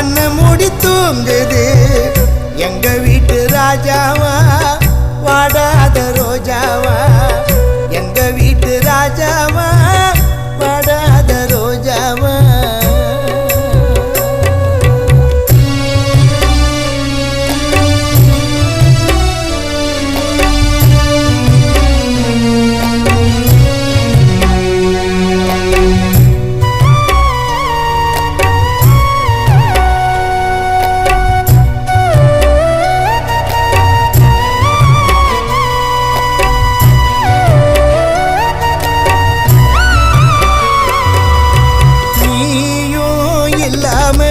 கண்ணை மூடி தூங்குது. எங்க வீட்டு ராஜாவா? வாடாத ரோஜாவா? எங்க வீட்டு ராஜாவா? இல்லாம